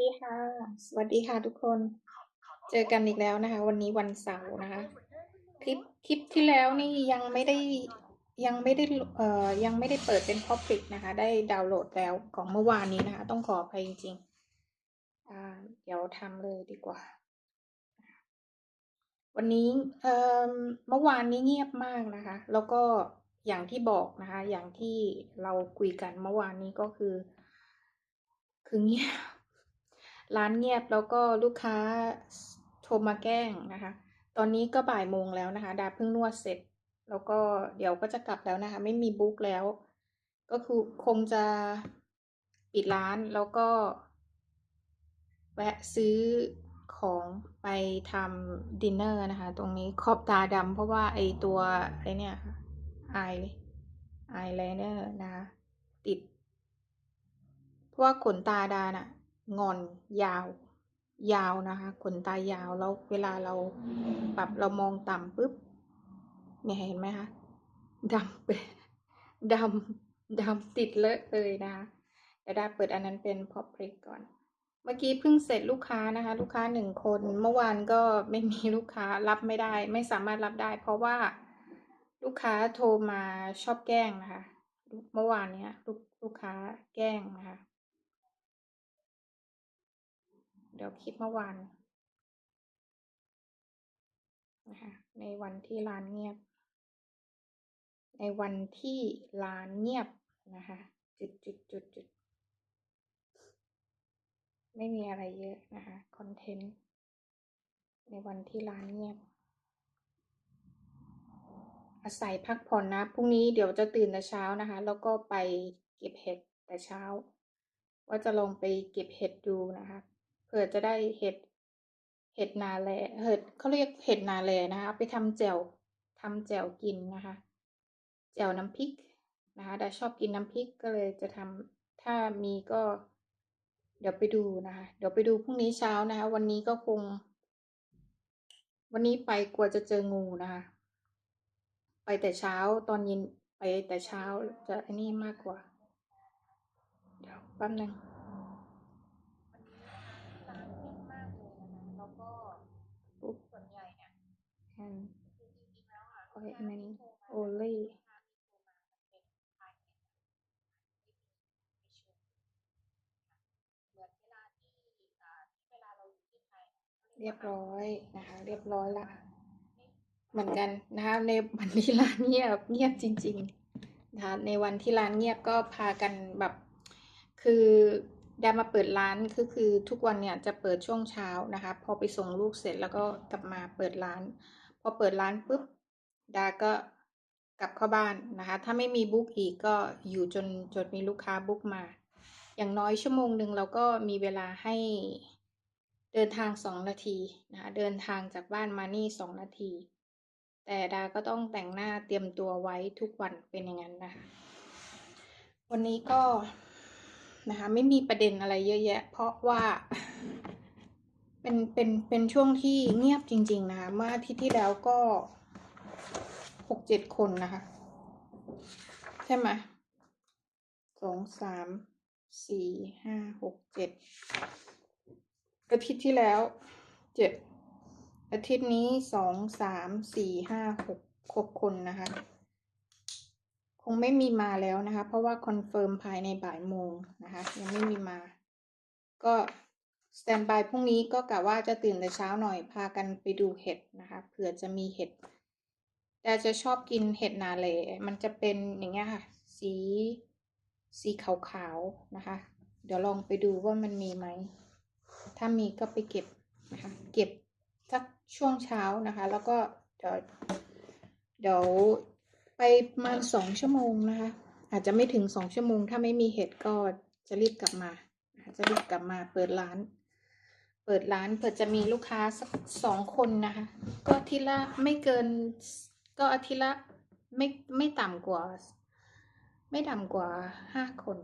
ดีค่ะ สวัสดีค่ะทุกคน เจอกันอีกแล้วนะคะ วันนี้วันเสาร์นะคะ คลิปคลิปที่แล้วนี่ยังไม่ได้ยังไม่ได้เอ่อยังไม่ได้เปิดเป็น Public นะคะ ได้ดาวน์โหลดแล้วของเมื่อวานนี้นะคะ ต้องขออภัยจริงๆอ่าเดี๋ยวทำเลยดีกว่า วันนี้เอ่อเมื่อวานนี้เงียบมากนะคะ แล้วก็อย่างที่บอกนะคะ อย่างที่เราคุยกันเมื่อวานนี้ก็คือ คือเงียบ ร้านเงียบแล้วก็ลูกค้าโทรมาแกล้งนะคะ ตอนนี้ก็บ่ายโมงแล้วนะคะ ดาเพิ่งนวดเสร็จ แล้วก็เดี๋ยวก็จะกลับแล้วนะคะ ไม่มีบุ๊กแล้ว ก็คือคงจะปิดร้านแล้วก็ แวะซื้อของไปทำดินเนอร์นะคะ ตรงนี้ขอบตาดำเพราะว่าไอตัวไอเนี่ยค่ะไอไอไลเนอร์นะคะติด เพราะว่าขนตาดาน่ะ งอนยาว ยาวนะคะขนตายาวแล้วเวลาเราปรับเรามองต่ำปุ๊บเนี่ยเห็นไหมคะดำเป็นดำดำติดเลอะเลยนะคะแต่ดาเปิดอันนั้นเป็นพอพริกก่อนเมื่อกี้เพิ่งเสร็จลูกค้านะคะ ลูกค้าหนึ่งคนเมื่อวานก็ไม่มีลูกค้ารับไม่ได้ ไม่สามารถรับได้ เพราะว่าลูกค้าโทรมาชอบแกล้งนะคะ เมื่อวานเนี้ยลูกลูกค้าแกล้งนะคะ เดี๋ยวคลิปเมื่อวานนะคะในวันที่ร้านเงียบ ในวันที่ร้านเงียบนะคะจุดจุดจุดจุดไม่มีอะไรเยอะนะคะคอนเทนต์ในวันที่ร้านเงียบ อาศัยพักผ่อนนะพรุ่งนี้เดี๋ยวจะตื่นแต่เช้านะคะ แล้วก็ไปเก็บเห็ดแต่เช้า ว่าจะลองไปเก็บเห็ดดูนะคะ เผื่อจะได้เห็ด เห็ดนาแลเห็ดเขาเรียกเห็ดนาแลนะคะไปทำแจ่วทำแจ่วกินนะคะแจ่วน้ำพริกนะคะดาชอบกินน้ำพริกก็เลยจะทำถ้ามีก็ เดี๋ยวไปดูนะคะ เดี๋ยวไปดูพรุ่งนี้เช้านะคะ วันนี้ก็คง วันนี้ไปกลัวจะเจองูนะคะ ไปแต่เช้าตอนเย็นไปแต่เช้าจะอันนี้มากกว่า เดี๋ยวแป๊บนึงปุ๊บส่วนใหญ่เนี่ย กันโอ้ยอันนั้นโอเล่เรียบร้อยนะคะ เรียบร้อยละ เหมือนกันนะคะ ในวันที่ร้านเงียบเงียบจริงๆนะคะในวันที่ร้านเงียบก็พากันแบบ คือดามาเปิดร้านก็คือทุกวันเนี่ยจะเปิดช่วงเช้านะคะ พอไปส่งลูกเสร็จแล้วก็กลับมาเปิดร้านพ อเปิดร้านปุ๊บดาก็กลับเข้าบ้านนะคะ ถ้าไม่มีบุ๊กอีกก็อยู่จนจนมีลูกค้าบุ๊กมา อย่างน้อยชั่วโมงหนึ่งเราก็มีเวลาให้เดินทางสองนาทีนะคะเดินทางจากบ้านมานี่สองนาที แต่ดาก็ต้องแต่งหน้าเตรียมตัวไว้ทุกวันเป็นอย่างนั้นนะคะ วันนี้ก็นะคะไม่มีประเด็นอะไรเยอะแยะ เพราะว่า เป็นเป็นเป็นช่วงที่เงียบจริง ๆ นะคะเมื่ออาทิตย์ที่แล้วก็หกเจ็ดคนนะคะ ใช่ไหมสองสามสี่ห้าหกเจ็ดอาทิตย์ที่แล้วเจ็ดอาทิตย์นี้สองสามสี่ห้าหกหกคนนะคะ คงไม่มีมาแล้วนะคะ เพราะว่าคอนเฟิร์มภายในบ่ายโมงนะคะ ยังไม่มีมา ก็ สแตนบายพรุ่งนี้ก็กะว่าจะตื่นแต่เช้าหน่อยพากันไปดูเห็ดนะคะเผื่อจะมีเห็ดแต่จะชอบกินเห็ดนาเลมันจะเป็นอย่างเงี้ยค่ะ สีสีขาวๆนะคะ เดี๋ยวลองไปดูว่ามันมีไหม ถ้ามีก็ไปเก็บนะคะ เก็บสักช่วงเช้านะคะ แล้วก็เดี๋ยวเดี๋ยวไปประมาณสองชั่วโมงนะคะ อาจจะไม่ถึงสองชั่วโมง ถ้าไม่มีเห็ดก็จะรีบกลับมา จะรีบกลับมาเปิดร้าน เปิดร้านเผื่อจะมีลูกค้าสักสองคนนะคะ ก็อาทีละไม่เกิน ก็อาทิตย์ละไม่ไม่ต่ำกว่า ไม่ต่ำกว่าห้าคน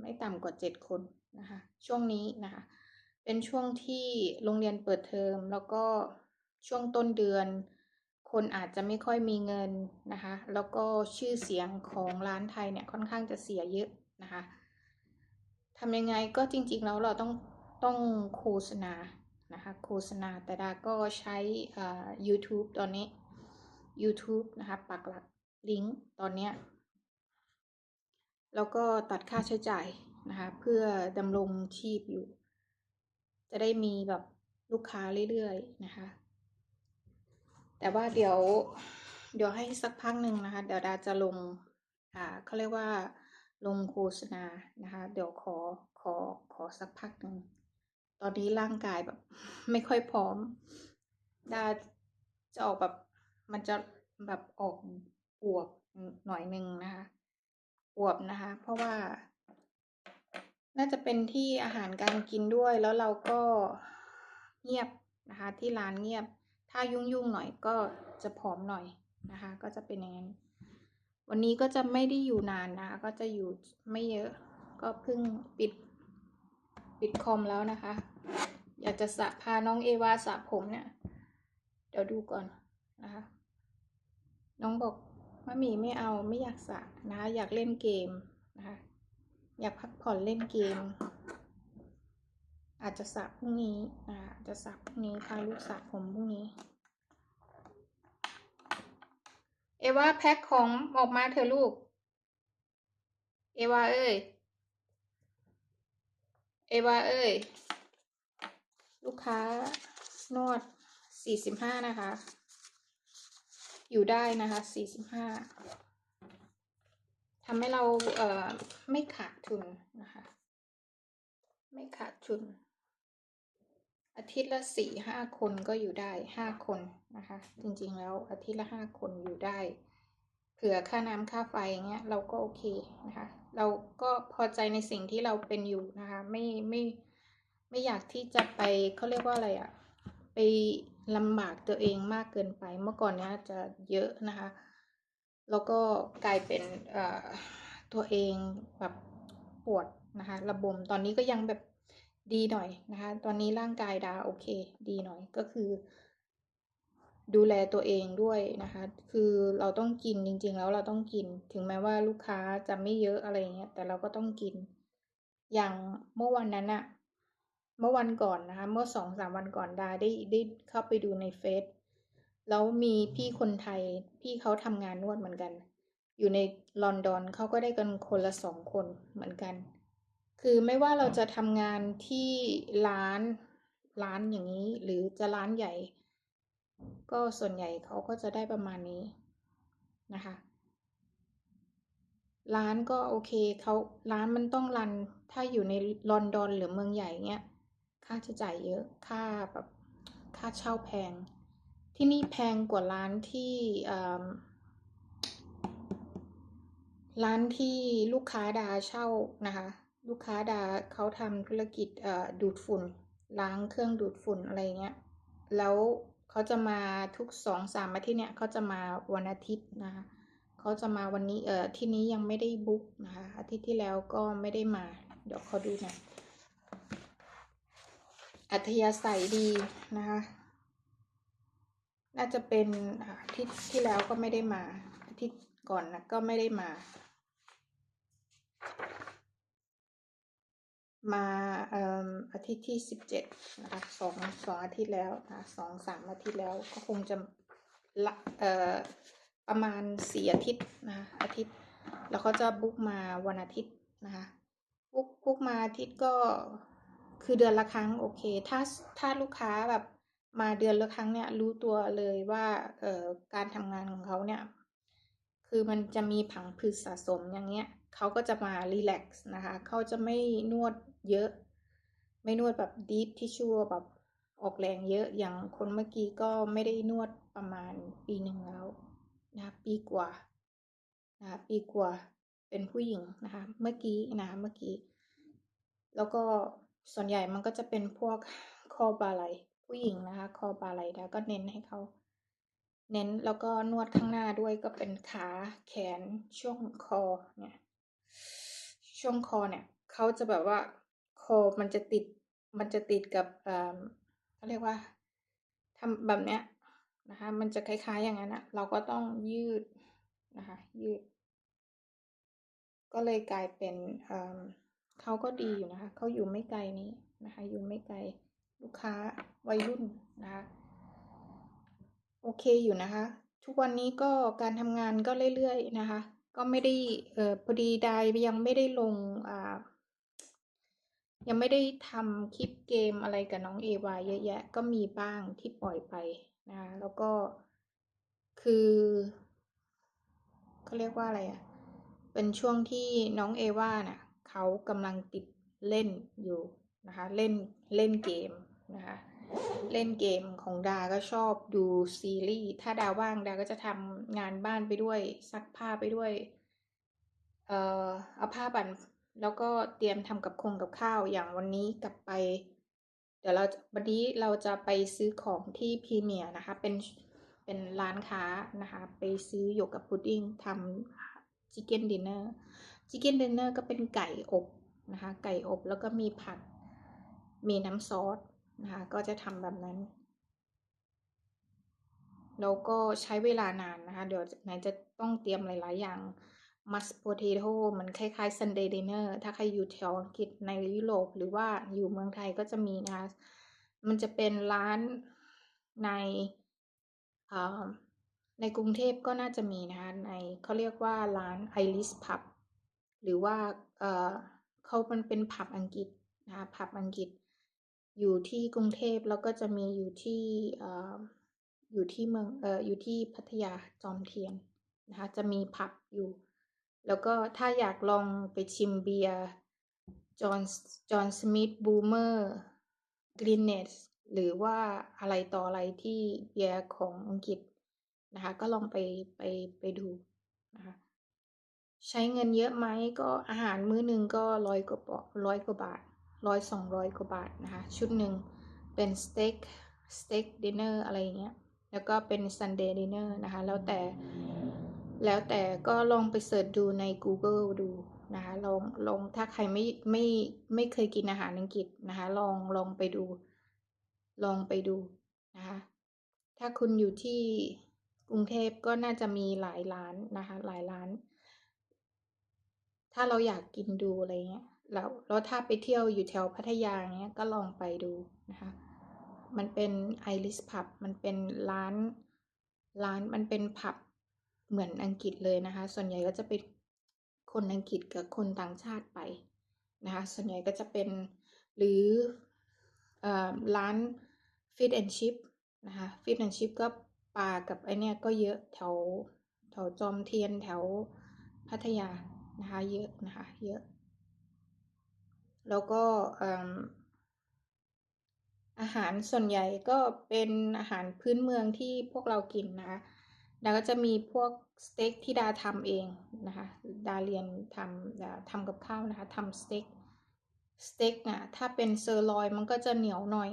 ไม่ต่ำกว่าเจ็ดคนนะคะ ช่วงนี้นะคะ เป็นช่วงที่โรงเรียนเปิดเทอมแล้วก็ช่วงต้นเดือน คนอาจจะไม่ค่อยมีเงินนะคะ แล้วก็ชื่อเสียงของร้านไทยเนี่ยค่อนข้างจะเสียเยอะนะคะทำยังไงก็จริงๆแล้วเราต้อง ต้องโฆษณานะคะโฆษณาแต่ดาก็ใช้อ่า YouTube ตอนนี้ YouTube นะคะปักหลักลิงก์ตอนนี้ แล้วก็ตัดค่าใช้จ่ายนะคะเพื่อดำรงชีพอยู่ จะได้มีแบบลูกค้าเรื่อยๆนะคะ แต่ว่าเดี๋ยวเดี๋ยวให้สักพักหนึ่งนะคะ เดี๋ยวดาจะลงอ่าเขาเรียกว่าลงโฆษณานะคะ เดี๋ยวขอขอขอสักพักหนึ่ง ตอนนี้ร่างกายแบบ ไม่ค่อยพร้อมดาจะออกแบบ มันจะแบบออกอวบหน่อยหนึ่งนะคะอวบนะคะ เพราะว่า น่าจะเป็นที่อาหารการกินด้วย แล้วเราก็เงียบนะคะ ที่ร้านเงียบ ถ้ายุ่งๆหน่อยก็จะผอมหน่อยนะคะ ก็จะเป็นอย่างนั้นวันนี้ก็จะไม่ได้อยู่นานนะคะก็จะอยู่ไม่เยอะ ก็เพิ่งปิด ปิดคอมแล้วนะคะ อยากจะสระพาน้องเอวาสระผมเนี่ย เดี๋ยวดูก่อนนะคะ น้องบอกมะหมีไม่เอาไม่อยากสระนะคะอยากเล่นเกมนะคะ อยากพักผ่อนเล่นเกม อาจจะสระพรุ่งนี้อ่าจจะสระพรุ่งนี้พาลูกสระผมพรุ่งนี้ เอวาแพ็คของออกมาเถอะลูก เอวาเอ้ย เอวาเอ้ย ลูกค้านวดสี่สิบห้านะคะ อยู่ได้นะคะสี่สิบห้าทำให้เราเอ่อไม่ขาดทุนนะคะ ไม่ขาดทุน อาทิตย์ละสี่ห้าคนก็อยู่ได้ห้าคนนะคะ จริงๆแล้วอาทิตย์ละห้าคนอยู่ได้ เผื่อค่าน้ำค่าไฟอย่างเงี้ยเราก็โอเคนะคะ เราก็พอใจในสิ่งที่เราเป็นอยู่นะคะ ไม่ไม่ไม่อยากที่จะไปเขาเรียกว่าอะไรอะไปลำบากตัวเองมากเกินไป เมื่อก่อนเนี้ยจะเยอะนะคะ แล้วก็กลายเป็นเอ่อตัวเองแบบปวดนะคะ ระบมตอนนี้ก็ยังแบบดีหน่อยนะคะ ตอนนี้ร่างกายดาโอเค ดีหน่อยก็คือ ดูแลตัวเองด้วยนะคะ คือเราต้องกินจริง ๆ แล้วเราต้องกิน ถึงแม้ว่าลูกค้าจะไม่เยอะอะไรเงี้ย แต่เราก็ต้องกิน อย่างเมื่อวันนั้นอะเมื่อวันก่อนนะคะ เมื่อสองสามวันก่อนดาได้ได้เข้าไปดูในเฟซ แล้วมีพี่คนไทย พี่เขาทำงานนวดเหมือนกัน อยู่ในลอนดอนเขาก็ได้กันคนละสองคนเหมือนกัน คือไม่ว่าเราจะทำงานที่ร้านร้านอย่างนี้ หรือจะร้านใหญ่ ก็ส่วนใหญ่เขาก็จะได้ประมาณนี้นะคะ ร้านก็โอเคเขาร้านมันต้องรันถ้าอยู่ในลอนดอนหรือเมืองใหญ่เงี้ยค่าใช้จ่ายเยอะค่าแบบค่าเช่าแพง ที่นี่แพงกว่าร้านที่ร้านที่ลูกค้าดาเช่านะคะ ลูกค้าดาเขาทำธุรกิจดูดฝุ่น ล้างเครื่องดูดฝุ่นอะไรเงี้ย แล้ว เขาจะมาทุกสองสามอาทิตย์เนี่ยเขาจะมาวันอาทิตย์นะคะเขาจะมาวันนี้เอ่อที่นี้ยังไม่ได้บุ๊กนะคะอาทิตย์ที่แล้วก็ไม่ได้มา เดี๋ยวเขาดูหน่อยอัธยาศัยดีนะคะน่าจะเป็นอาทิตย์ที่แล้วก็ไม่ได้มาอาทิตย์ก่อนนะก็ไม่ได้มา มาอาทิตย์ที่สิบเจ็ดนะคะสองสองอาทิตย์แล้วนะสองสามอาทิตย์แล้วก็คงจะละเอ่อประมาณสี่อาทิตย์นะคะอาทิตย์แล้วเขาจะบุ๊กมาวันอาทิตย์นะคะบุ๊กบุ๊กมาอาทิตย์ก็คือเดือนละครั้งโอเค ถ้าถ้าลูกค้าแบบมาเดือนละครั้งเนี่ยรู้ตัวเลยว่าเอ่อการทำงานของเขาเนี่ย คือมันจะมีผังผืดสะสมอย่างเงี้ย เขาก็จะมารีแลกซ์นะคะ เขาจะไม่นวดเยอะ ไม่นวดแบบดีฟที่ชั่วแบบออกแรงเยอะอย่างคนเมื่อกี้ก็ไม่ได้นวดประมาณปีหนึ่งแล้วนะคะปีกว่านะปีกว่าเป็นผู้หญิงนะคะ เมื่อกี้นะคะเมื่อกี้ แล้วก็ส่วนใหญ่มันก็จะเป็นพวกคอบาไหลผู้หญิงนะคะ คอบาไหลดาก็เน้นให้เขาเน้นแล้วก็นวดข้างหน้าด้วยก็เป็นขาแขนช่วงคอเนี่ย ช่วงคอเนี่ยเขาจะแบบว่าคอมันจะติดมันจะติดกับเออเขาเรียกว่าทำแบบเนี้ยนะคะ มันจะคล้ายๆอย่างนั้นอะเราก็ต้องยืดนะคะ ยืด ก็เลยกลายเป็นเออเขาก็ดีอยู่นะคะเขาอยู่ไม่ไกลนี้นะคะ อยู่ไม่ไกลลูกค้าวัยรุ่นนะคะ โอเคอยู่นะคะ ทุกวันนี้ก็การทำงานก็เรื่อยๆนะคะ ก็ไม่ได้เออพอดีดายยังไม่ได้ลงอ่ายังไม่ได้ทำคลิปเกมอะไรกับน้องเอวาเยอะแยะ ก็มีบ้างที่ปล่อยไปนะคะแล้วก็คือเขาเรียกว่าอะไรอะ เป็นช่วงที่น้องเอวาน่ะเขากำลังติดเล่นอยู่นะคะ เล่นเล่นเกมนะคะ เล่นเกมของดาก็ชอบดูซีรีส์ถ้าดาว่างดาก็จะทำงานบ้านไปด้วยซักผ้าไปด้วย เอ่อเอาผ้าบั่นแล้วก็เตรียมทำกับคงกับข้าวอย่างวันนี้กลับไป เดี๋ยวเราวันนี้เราจะไปซื้อของที่พรีเมียร์นะคะ เป็นเป็นร้านค้านะคะ ไปซื้อหยกกับพุดดิ้งทำชิคเก้นดินเนอร์ชิคเก้นดินเนอร์ก็เป็นไก่อบนะคะ ไก่อบแล้วก็มีผักมีน้ำซอส นะคะก็จะทำแบบนั้น แล้วก็ใช้เวลานานนะคะ เดี๋ยวไหนจะต้องเตรียมหลาย ๆ อย่างมัสโพเทโตมันคล้ายๆ Sunday dinner ถ้าใครอยู่แถวอังกฤษในยุโรปหรือว่าอยู่เมืองไทยก็จะมีนะคะ มันจะเป็นร้านในในกรุงเทพก็น่าจะมีนะคะในเขาเรียกว่าร้าน Iris Pub หรือว่าเเขามันเป็นผับอังกฤษนะคะผับอังกฤษ อยู่ที่กรุงเทพแล้วก็จะมีอยู่ที่ออยู่ที่เมืองเอออยู่ที่พัทยาจอมเทียนนะคะจะมีผับอยู่ แล้วก็ถ้าอยากลองไปชิมเบียร์จอห์นจอห์นสมิธบูมเมอร์กรีนเนสหรือว่าอะไรต่ออะไรที่เบียร์ของอังกฤษนะคะก็ลองไปไปไปดูนะคะใช้เงินเยอะไหมก็อาหารมื้อหนึ่งก็ร้อยกว่าร้อยกว่าบาท ร้อยสองร้อยกว่าบาทนะคะ ชุดหนึ่งเป็นสเต็กสเต็กดินเนอร์อะไรอย่างเงี้ยแล้วก็เป็นซันเดย์ดินเนอร์นะคะ แล้วแต่แล้วแต่ก็ลองไปเสิร์ชดูใน Google ดูนะคะลองลองถ้าใครไม่ไม่ไม่เคยกินอาหารอังกฤษนะคะ ลองลองไปดู ลองไปดูนะคะถ้าคุณอยู่ที่กรุงเทพก็น่าจะมีหลายร้านนะคะ หลายร้าน ถ้าเราอยากกินดูอะไรเงี้ย แล้วแล้วถ้าไปเที่ยวอยู่แถวพัทยาเงี้ยก็ลองไปดูนะคะ มันเป็นไอริสผับมันเป็นร้านร้านมันเป็นผับเหมือนอังกฤษเลยนะคะ ส่วนใหญ่ก็จะเป็นคนอังกฤษกับคนต่างชาติไปนะคะ ส่วนใหญ่ก็จะเป็นหรือเอ่อร้านฟิตแอนชิพนะคะฟิตแอนชิพก็ปลากับไอเนี้ยก็เยอะแถวแถวจอมเทียนแถวพัทยานะคะเยอะนะคะเยอะ แล้วก็อาหารส่วนใหญ่ก็เป็นอาหารพื้นเมืองที่พวกเรากินนะคะดาก็จะมีพวกสเต็กที่ดาทำเองนะคะดาเรียนทำทำกับข้าวนะคะทำสเต็กสเต็กนะถ้าเป็นเซอร์ลอยมันก็จะเหนียวหน่อย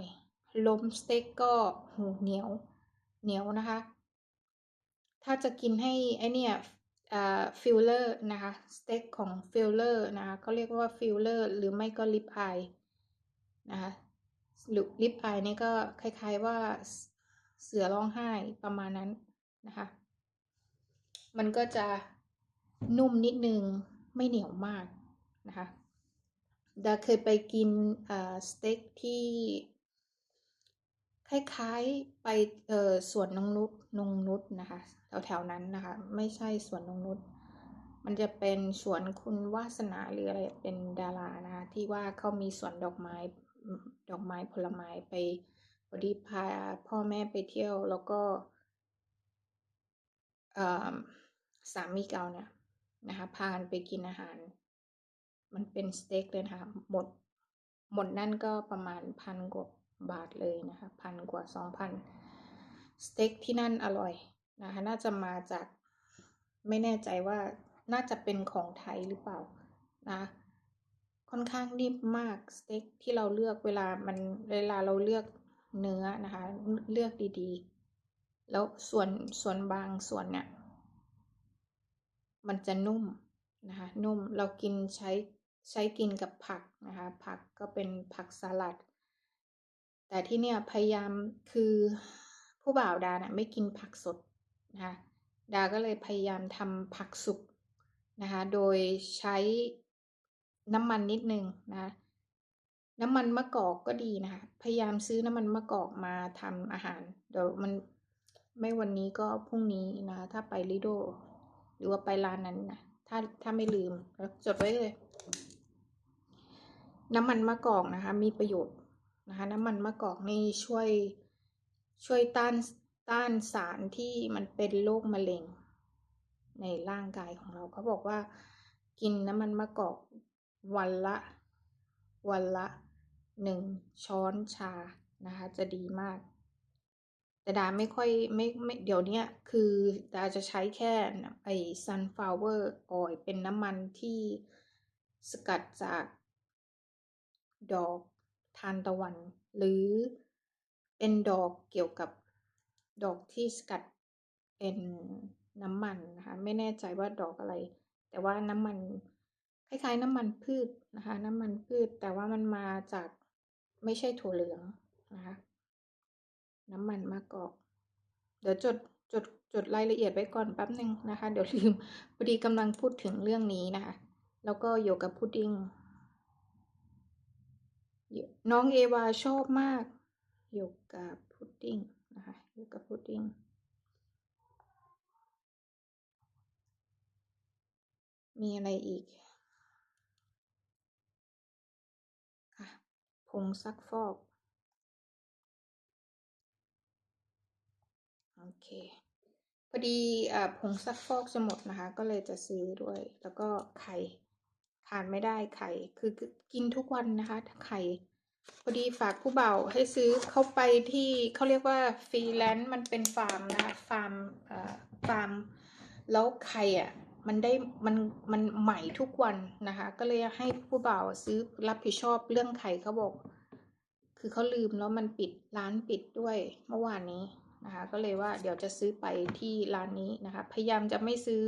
ล้มสเต็กก็หูเหนียวเหนียวนะคะ ถ้าจะกินให้ไอเนี่ย ฟิลเลอร์นะคะสเต็กของฟิลเลอร์นะคะเขาเรียกว่าฟิลเลอร์หรือไม่ก็ลิปไอนะคะหรือลิปไอนี่ก็คล้ายๆว่าเสือร้องไห้ประมาณนั้นนะคะมันก็จะนุ่มนิดนึงไม่เหนียวมากนะคะดาเคยไปกินสเต็กที่ คล้ายๆไปเออสวนนงนุษนงนุษนะคะแถวๆนั้นนะคะ ไม่ใช่สวนนงนุษมันจะเป็นสวนคุณวาสนาหรืออะไรเป็นดารานะคะที่ว่าเขามีสวนดอกไม้ดอกไม้ผลไม้ไปพอดีพาพ่อแม่ไปเที่ยวแล้วก็สามีเก่าเนี่ยนะคะพากันไปกินอาหาร มันเป็นสเต็กเลยนะคะหมดหมดนั่นก็ประมาณพันกว่า บาทเลยนะคะพันกว่าสองพันสเต็กที่นั่นอร่อยนะคะน่าจะมาจากไม่แน่ใจว่าน่าจะเป็นของไทยหรือเปล่านะค่อนข้างนิ่มมากสเต็กที่เราเลือกเวลามันเวลาเราเลือกเนื้อนะคะเลือกดีๆ แล้วส่วนส่วนบางส่วนเนี่ยมันจะนุ่มนะคะนุ่มเรากินใช้ใช้กินกับผักนะคะผักก็เป็นผักสลัด แต่ที่เนี่ยพยายามคือผู้บ่าวดานะไม่กินผักสดนะคะดาก็เลยพยายามทำผักสุกนะคะ โดยใช้น้ำมันนิดนึงนะน้ำมันมะกอกก็ดีนะคะ พยายามซื้อน้ำมันมะกอกมาทำอาหาร เดี๋ยวมันไม่วันนี้ก็พรุ่งนี้นะถ้าไปลิโด หรือว่าไปร้านนั้นนะถ้าถ้าไม่ลืมจดไว้เลย น้ำมันมะกอกนะคะ มีประโยชน์ นะคะน้ำมันมะกอกนี่ช่วยช่วยต้านต้านสารที่มันเป็นโรคมะเร็ง ในร่างกายของเราเขาบอกว่ากินน้ำมันมะกอกวันละ วันละหนึ่งช้อนชานะคะจะดีมาก แต่ดาไม่ค่อยไม่ไม่เดี๋ยวนี้คือดาจะใช้แค่ไอ้ sunflower oil เป็นน้ำมันที่สกัดจากดอก ทานตะวัน หรือเป็นดอกเกี่ยวกับดอกที่สกัดเป็นน้ำมันนะคะไม่แน่ใจว่าดอกอะไร แต่ว่าน้ำมันคล้ายๆน้ำมันพืชนะคะน้ำมันพืชแต่ว่ามันมาจากไม่ใช่ถั่วเหลืองนะคะน้ำมันมะกอก เดี๋ยวจดจดจดรายละเอียดไว้ก่อนแป๊บหนึ่งนะคะ เดี๋ยวลืมพอดีกำลังพูดถึงเรื่องนี้นะคะ แล้วก็โยกับพุดดิ้ง น้องเอวาชอบมากโยกับพุดดิ้งนะคะโยกับพุดดิ้งมีอะไรอีกค่ะผงซักฟอก โอเค พอดีอ่าผงซักฟอกจะหมดนะคะ ก็เลยจะซื้อด้วย แล้วก็ไข่ ขาดไม่ได้ไข่คือกินทุกวันนะคะไข่พอดีฝากผู้เบาให้ซื้อเข้าไปที่เขาเรียกว่าฟรีแลนซ์มันเป็นฟาร์มนะคะฟาร์มอ่าฟาร์มแล้วไข่อะมันได้มันมันใหม่ทุกวันนะคะ ก็เลยให้ผู้บ่าวซื้อรับผิดชอบเรื่องไข่เขาบอก คือเขาลืมแล้วมันปิดร้านปิดด้วยเมื่อวานนี้นะคะ ก็เลยว่าเดี๋ยวจะซื้อไปที่ร้านนี้นะคะ พยายามจะไม่ซื้อ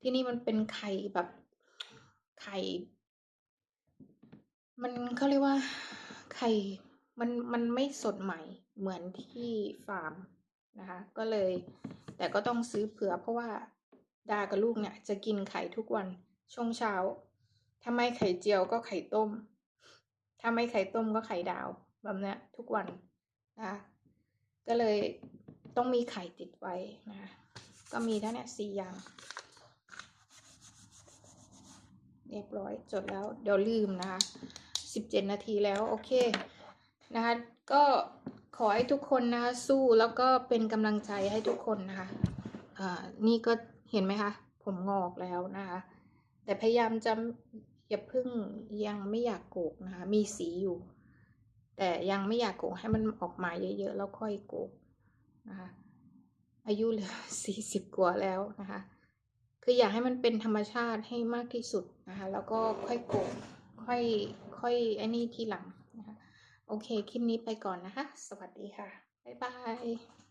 ที่นี่มันเป็นไข่แบบ ไข่ มันเขาเรียกว่า ไข่ มันมันไม่สดใหม่เหมือนที่ฟาร์มนะคะ ก็เลย แต่ก็ต้องซื้อเผื่อเพราะว่าดากับลูกเนี่ยจะกินไข่ทุกวันช่วงเช้าถ้าไม่ไข่เจียวก็ไข่ต้ม ถ้าไม่ไข่ต้มก็ไข่ดาวแบบเนี้ยทุกวันนะคะก็เลยต้องมีไข่ติดไว้นะคะก็มีทั้งเนี่ยสี่อย่าง เรียบร้อยจดแล้วเดี๋ยวลืมนะคะสิบเจ็ดนาทีแล้ว โอเคนะคะ ก็ขอให้ทุกคนนะคะ สู้แล้วก็เป็นกำลังใจให้ทุกคนนะคะอ่านี่ก็เห็นไหมคะ ผมงอกแล้วนะคะ แต่พยายามจะอย่าพึ่งยังไม่อยากโกกนะคะ มีสีอยู่ แต่ยังไม่อยากโกกให้มันออกมาเยอะๆแล้วค่อยโกกนะคะอายุเหลือสี่สิบกว่าแล้วนะคะ คืออยากให้มันเป็นธรรมชาติให้มากที่สุดนะคะ แล้วก็ค่อยโกงค่อยค่อยไอ้นี่ทีหลังนะคะ โอเค คลิปนี้ไปก่อนนะคะ สวัสดีค่ะ บ๊ายบาย